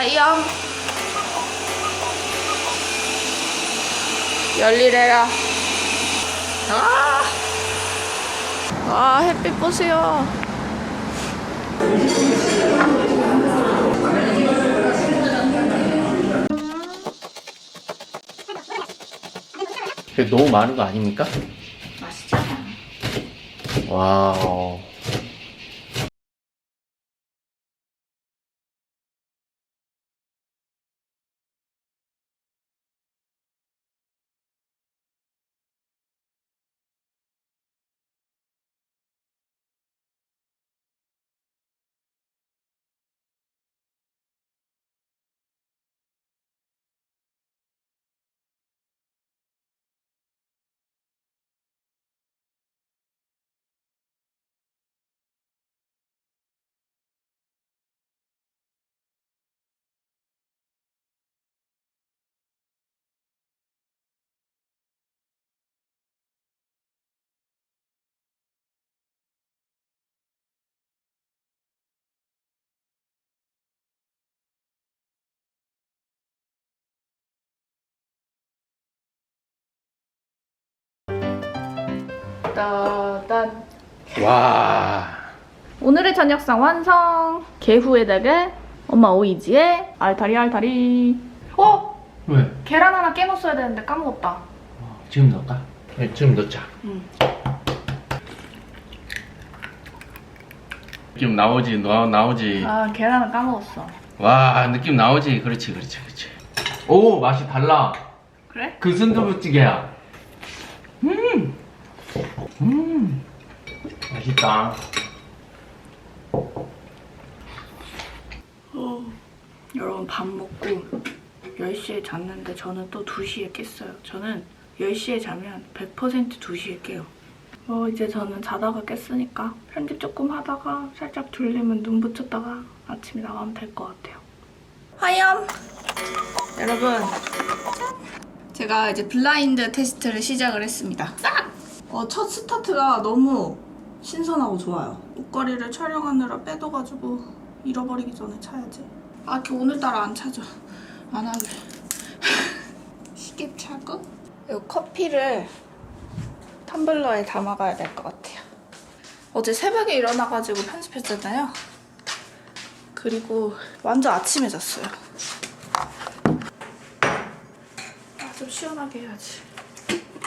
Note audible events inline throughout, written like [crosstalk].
하염 열일해라. 아, 아 햇빛 보세요. 너무 많은 거 아닙니까? 맛있잖아 와우. 따단 와. 오늘의 저녁상 완성 개후에다가 엄마 오이지에 알타리 알타리 어? 왜? 계란 하나 깨놓았어야 되는데 까먹었다 지금 넣을까? 네, 지금 넣자. 응. 느낌 나오지, 나, 나오지. 아 계란을 까먹었어 와, 느낌 나오지. 그렇지, 그렇지, 그렇지. 오, 맛이 달라. 그래? 그 순두부찌개야. 음, 음, 맛있다. 여러분 밥 먹고 10시에 잤는데 저는 또 2시에 깼어요. 저는 10시에 자면 100% 2시에 깨요. 어, 이제 저는 자다가 깼으니까 편집 조금 하다가 살짝 졸리면 눈 붙였다가 아침에 나가면 될 것 같아요. 화염! 여러분 제가 이제 블라인드 테스트를 시작을 했습니다. 어, 첫 스타트가 너무 신선하고 좋아요. 옷걸이를 촬영하느라 빼둬가지고 잃어버리기 전에 차야지. 아, 이렇게 오늘따라 안 차죠. 안 하게. [laughs] 시계 차고. 이 커피를 텀블러에 담아가야 될 것 같아요. 어제 새벽에 일어나가지고 편집했잖아요. 그리고 완전 아침에 잤어요. 아, 좀 시원하게 해야지.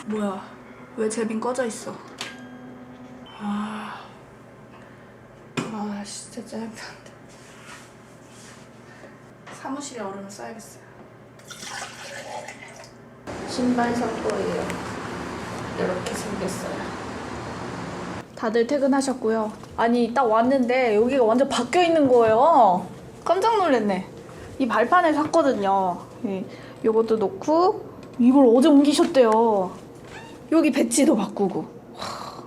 뭐야? 왜 제빈 꺼져 있어? 아, 아 진짜 짜증난다. 사무실에 얼음을 써야겠어요. 신발 살 거예요. 이렇게 생겼어요. 다들 퇴근하셨고요. 아니 딱 왔는데 여기가 완전 바뀌어 있는 거예요. 깜짝 놀랐네. 이 발판을 샀거든요. 예, 요것도 놓고 이걸 어제 옮기셨대요. 여기 배치도 바꾸고. 와.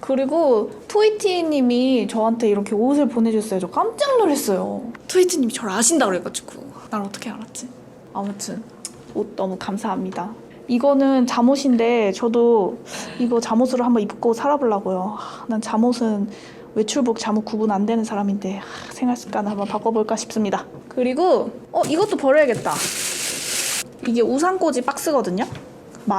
그리고 트위티님이 저한테 이렇게 옷을 보내줬어요. 저 깜짝 놀랐어요. 트위티님이 저를 아신다 그래가지고 날 어떻게 알았지? 아무튼 옷 너무 감사합니다. 이거는 잠옷인데 저도 이거 잠옷으로 한번 입고 살아보려고요. 하, 난 잠옷은 외출복 잠옷 구분 안 되는 사람인데 하, 생활 습관을 한번 바꿔볼까 싶습니다. 그리고 어 이것도 버려야겠다. 이게 우산꽂이 박스거든요.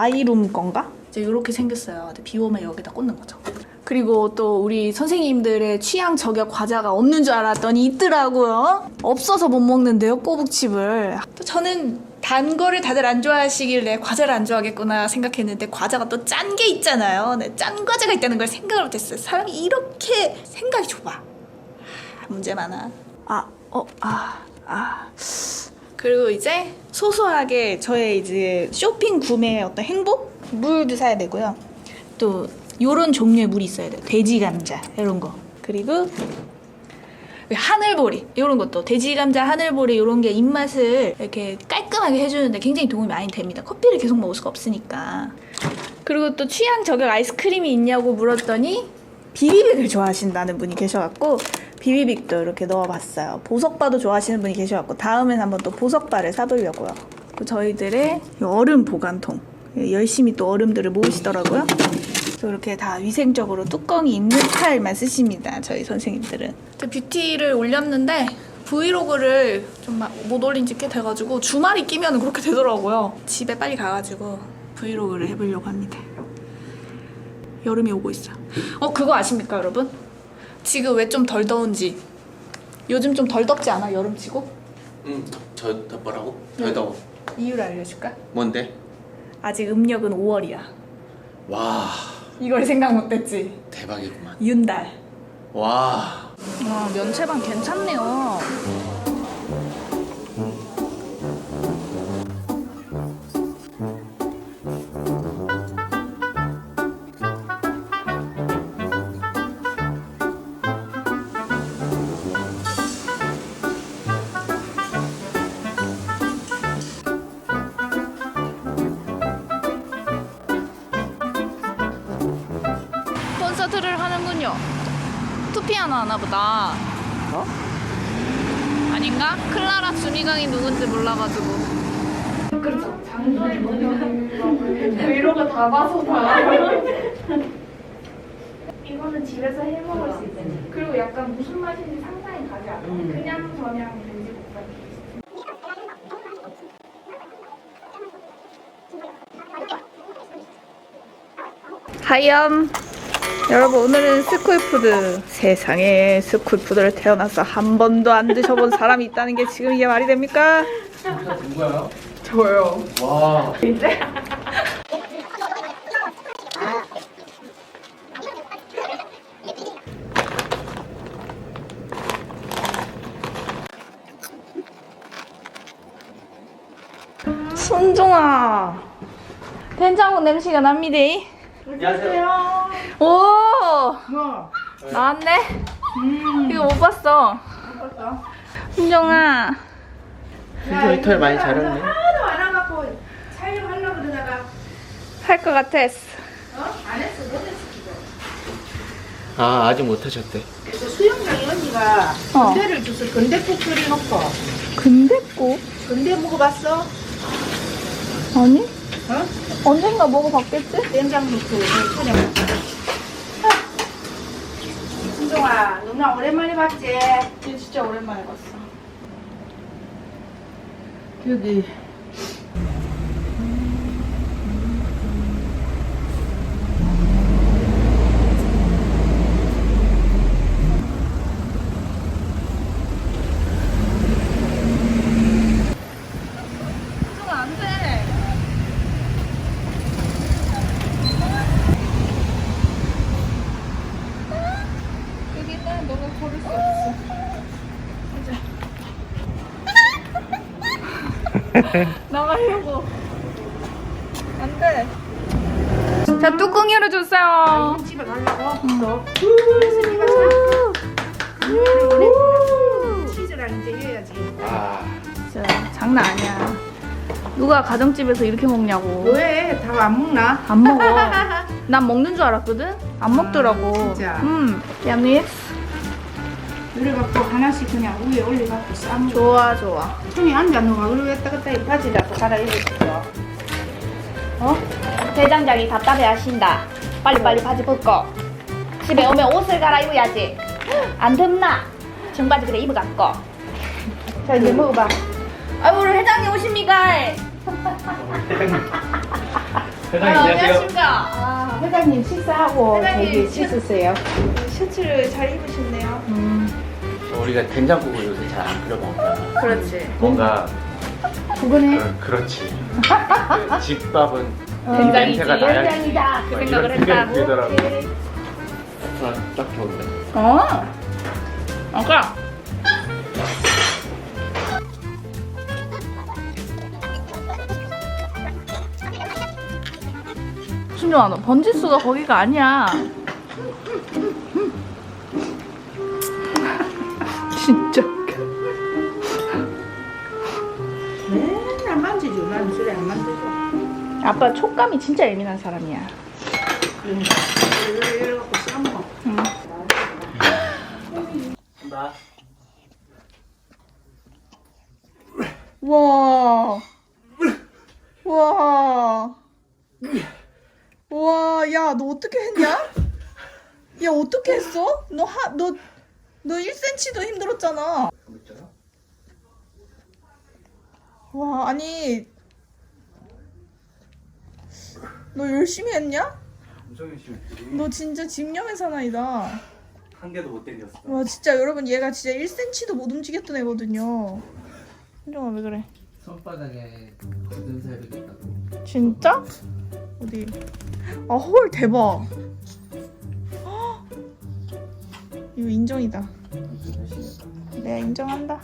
마이룸 건가? 이제 이렇게 생겼어요. 근데 비 오면 여기다 꽂는 거죠. 그리고 또 우리 선생님들의 취향 저격 과자가 없는 줄 알았더니 있더라고요. 없어서 못 먹는데요, 꼬북칩을. 또 저는 단 거를 다들 안 좋아하시길래 과자를 안 좋아하겠구나 생각했는데 과자가 또 짠 게 있잖아요. 네, 짠 과자가 있다는 걸 생각을 못했어요. 사람이 이렇게 생각이 좁아. 아, 문제 많아. 아, 어, 아, 아. 그리고 이제 소소하게 저의 이제 쇼핑 구매의 어떤 행복? 물도 사야 되고요. 또 요런 종류의 물이 있어야 돼요. 돼지 감자 이런 거. 그리고 하늘보리 이런 것도 돼지 감자 하늘보리 이런 게 입맛을 이렇게 깔끔하게 해주는데 굉장히 도움이 많이 됩니다. 커피를 계속 먹을 수가 없으니까. 그리고 또 취향 저격 아이스크림이 있냐고 물었더니 비비빅을 좋아하신다는 분이 계셔갖고 비비빅도 이렇게 넣어봤어요. 보석바도 좋아하시는 분이 계셔갖고 다음엔 한번 또 보석바를 사보려고요. 저희들의 이 얼음 보관통 열심히 또 얼음들을 모으시더라고요. 이렇게 다 위생적으로 뚜껑이 있는 칼만 쓰십니다. 저희 선생님들은. 뷰티를 올렸는데 브이로그를 좀 못 올린 지 꽤 돼가지고 주말이 끼면 그렇게 되더라고요. 집에 빨리 가가지고 브이로그를 해보려고 합니다. 여름이 오고 있어요. 어 그거 아십니까 여러분? 지금 왜 좀 덜 더운지 요즘 좀 덜 덥지 않아 여름치고? 응저 뭐라고? 네. 저 더워 이유를 알려줄까? 뭔데? 아직 음력은 5월이야. 와 이걸 생각 못했지. 대박이구만 윤달. 와 와 면체반 괜찮네요. 투피아노 하나 보다. 어? 아닌가? 클라라 주미강이 누군지 몰라가지고. 그렇죠. 장소에 브이로그 다 봐서 다. [laughs] 이거는 집에서 해 먹을 수 있잖아요. 그리고 약간 무슨 맛인지 상상이 가지 않아. 그냥 저냥 돼지국밥. 하염. 여러분 오늘은 스쿨푸드 세상에 스쿨푸드를 태어나서 한 번도 안 드셔본 사람이 있다는 게 지금 이게 말이 됩니까? 진짜 누구야? 저요. 와. 손종아. 된장국 냄새가 납니다. 안녕하세요. 오 뭐? 나왔네 이거 못 봤어 손종아 진짜 이털 많이 자랐네 하나도 안 와갖고 촬영하려고 그러다가 할 것 같았어 어? 안 했어 못 했어 지금. 아 아직 못하셨대 그래서 수영장에 언니가 어. 건대를 줘서 건대국 끓여놓고 근데꼭 건대 먹어봤어? 아니 어? 언젠가 먹어봤겠지? 된장 넣고 촬영. 순종아 누나 오랜만에 봤지? 얘 진짜 오랜만에 봤어 여기 손종아 안돼 여기는 너가 걸을 수 없어 [laughs] 나가려고. 안 돼. 자 뚜껑 열어주세요 집에 가려고? 또 그래서 자 오늘 치즈랑 이제 해야지. 아. 진짜 장난 아니야. 누가 가정집에서 이렇게 먹냐고. 왜? 다 안 먹나? 안 먹어. [laughs] 난 먹는 줄 알았거든? 안 먹더라고. 진짜? 음. 야미 그래갖고 하나씩 그냥 위에 올려갖고 싸먹어 좋아 좋아 형이 앉아 그리고 했다 갔다 이 바지라도 갈아입었어 어? 대장장이 답답해 하신다. 빨리빨리 바지 벗고. 집에 오면 옷을 갈아입어야지. [gasps] 안 덥나? 청바지 그래 입어갖고. [laughs] 자 이제 먹어봐 아 오늘 회장님 오십니까? 회장님 아, [laughs] 회장님 안녕하십니까? 아, 회장님 식사하고 회장님 저기 식- 씻으세요 셔츠를 잘 입으셨네요. 우리가 된장국을 요새 잘 안 끓여 먹잖아 그렇지. 뭔가 그거네 그, 그렇지 그 집밥은 된장이지. 냄새가 된장이다. 그막 생각을 했다. 들더라고 아, 딱 좋은데 어. 아까. 순정아 너 번지수가 거기가 아니야. 진짜. 맨날 만지죠 나는 술에 안 만지죠 아빠 촉감이 진짜 예민한 사람이야. 그러니까 이래- 이래갖고 싸먹어 나 와. 와. 와, 야, 너 어떻게 했냐? 야, 어떻게 했어? 너 하, 너, 너 1cm도 힘들었잖아. 와 아니 너 열심히 했냐? 엄청 열심히 했지. 너 진짜 집념의 사나이다. 한 개도 못 땡겼어. 와 진짜 여러분 얘가 진짜 1cm도 못 움직였던 애거든요. 현정아 왜 그래? 손바닥에 굳은 살이 있다고. 진짜? 어디? 아 헐 대박. 이거 인정이다. 내가 인정한다.